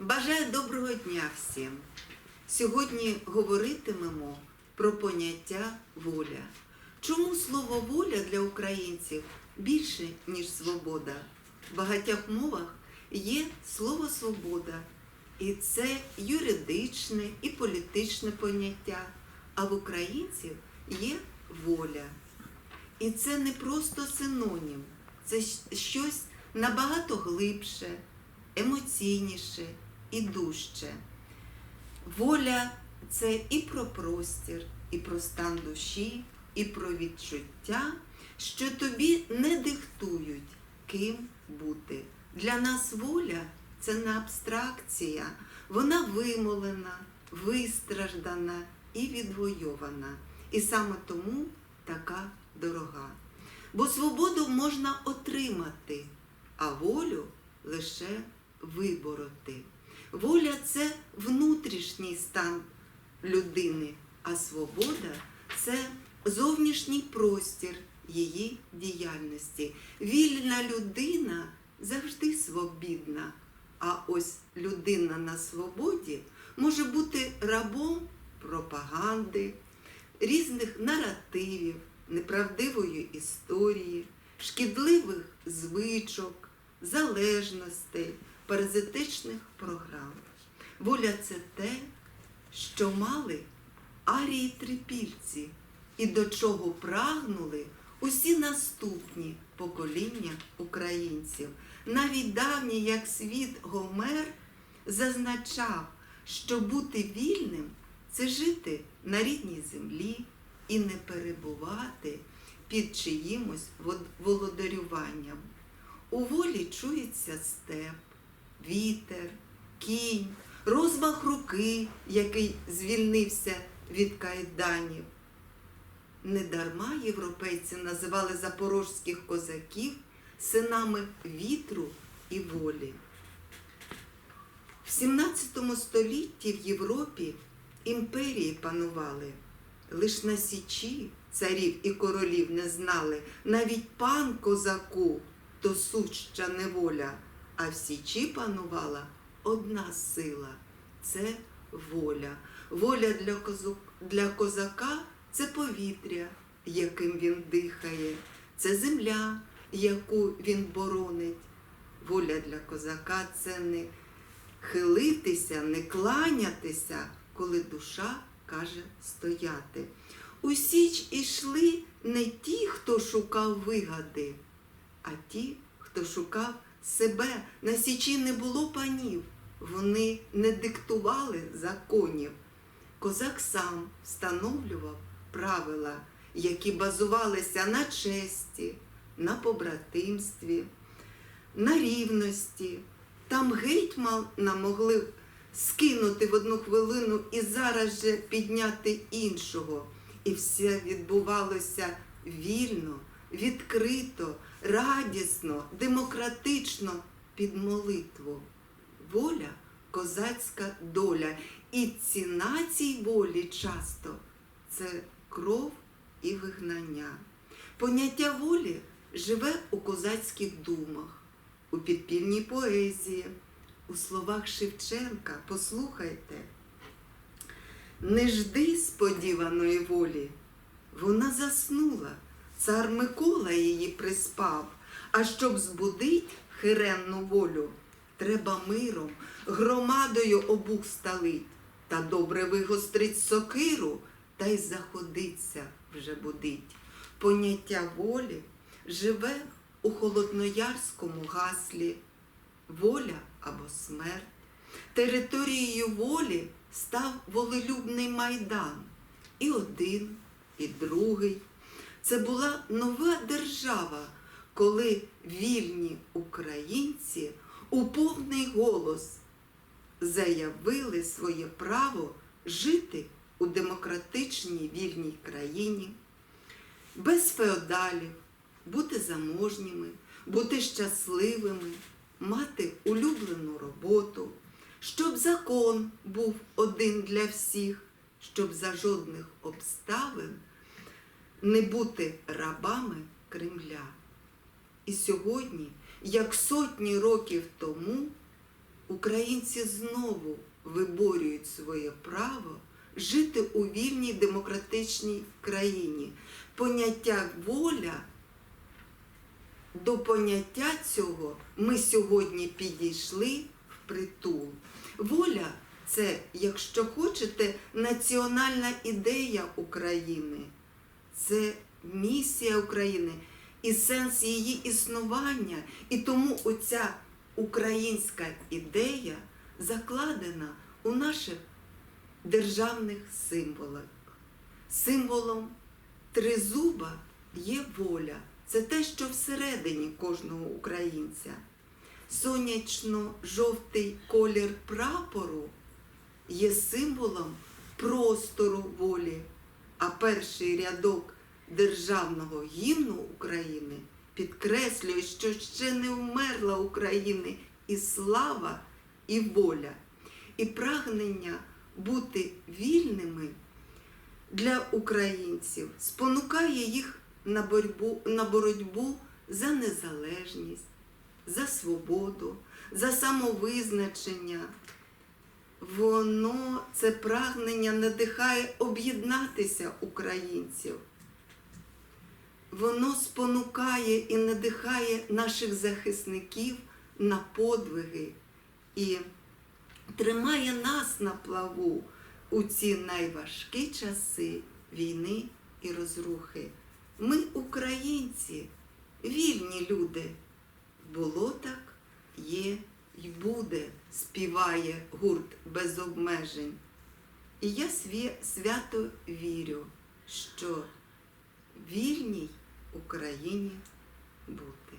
Бажаю доброго дня всім. Сьогодні говоритимемо про поняття воля. Чому слово воля для українців більше, ніж свобода? В багатьох мовах є слово свобода, і це юридичне і політичне поняття, а в українців є воля. І це не просто синонім, це щось набагато глибше, емоційніше і дужче. Воля це і про простір, і про стан душі, і про відчуття, що тобі не диктують, ким бути. Для нас воля це не абстракція, вона вимолена, вистраждана і відвойована. І саме тому така дорога. Бо свободу можна отримати, а волю лише вибороти. Воля це внутрішній стан людини, а свобода це зовнішній простір її діяльності. Вільна людина завжди свобідна, а ось людина на свободі може бути рабом пропаганди, різних наративів, неправдивої історії, шкідливих звичок, залежностей, паразитичних програм. Воля це те, що мали арії трипільці і до чого прагнули усі наступні покоління українців. Навіть давній, як світ Гомер, зазначав, що бути вільним це жити на рідній землі і не перебувати під чиїмось володарюванням. У волі чується степ, вітер, кінь, розмах руки, який звільнився від кайданів. Недарма європейці називали запорожських козаків синами вітру і волі. В 17 столітті в Європі імперії панували. Лиш на січі царів і королів не знали, навіть пан козаку то суща неволя, а в січі панувала одна сила це воля. Воля для, для козака це повітря, яким він дихає, це земля, яку він боронить. Воля для козака це не хилитися, не кланятися, коли душа каже стояти. У січ ішли не ті, хто шукав вигади, а ті, хто шукав себе. На січі не було панів, вони не диктували законів. Козак сам встановлював правила, які базувалися на честі, на побратимстві, на рівності. Там гетьмана могли скинути в одну хвилину і зараз же підняти іншого. І все відбувалося вільно, відкрито, радісно, демократично під молитву. Воля козацька доля. І ціна цій волі часто це кров і вигнання. Поняття волі живе у козацьких думах, у підпільній поезії, у словах Шевченка. Послухайте. Не жди сподіваної волі. Вона заснула, цар Микола її приспав, а щоб збудить хиренну волю, треба миром, громадою обух сталить, та добре вигострить сокиру, та й заходиться вже будить. Поняття волі живе у холодноярському гаслі, воля або смерть. Територією волі став волелюбний майдан. І один, і другий. Це була нова держава, коли вільні українці у повний голос заявили своє право жити у демократичній вільній країні, без феодалів, бути заможніми, бути щасливими, мати улюблену роботу, щоб закон був один для всіх, щоб за жодних обставин не бути рабами Кремля. І сьогодні, як сотні років тому, українці знову виборюють своє право жити у вільній демократичній країні. Поняття воля до поняття цього ми сьогодні підійшли впритул. Воля це, якщо хочете, національна ідея України, це місія України і сенс її існування. І тому оця українська ідея закладена у наших державних символах. Символом тризуба є воля. Це те, що всередині кожного українця. Сонячно-жовтий колір прапору є символом простору волі, а перший рядок державного гімну України підкреслює, що ще не вмерла України і слава, і воля, і прагнення бути вільними для українців спонукає їх на боротьбу, на боротьбу за незалежність, за свободу, за самовизначення. Воно це прагнення надихає об'єднатися українців. Воно спонукає і надихає наших захисників на подвиги і тримає нас на плаву у ці найважкі часи війни і розрухи. Ми, українці, вільні люди. Було так, є й буде, співає гурт без обмежень. І я сві, свято вірю, що вільній Україні бути.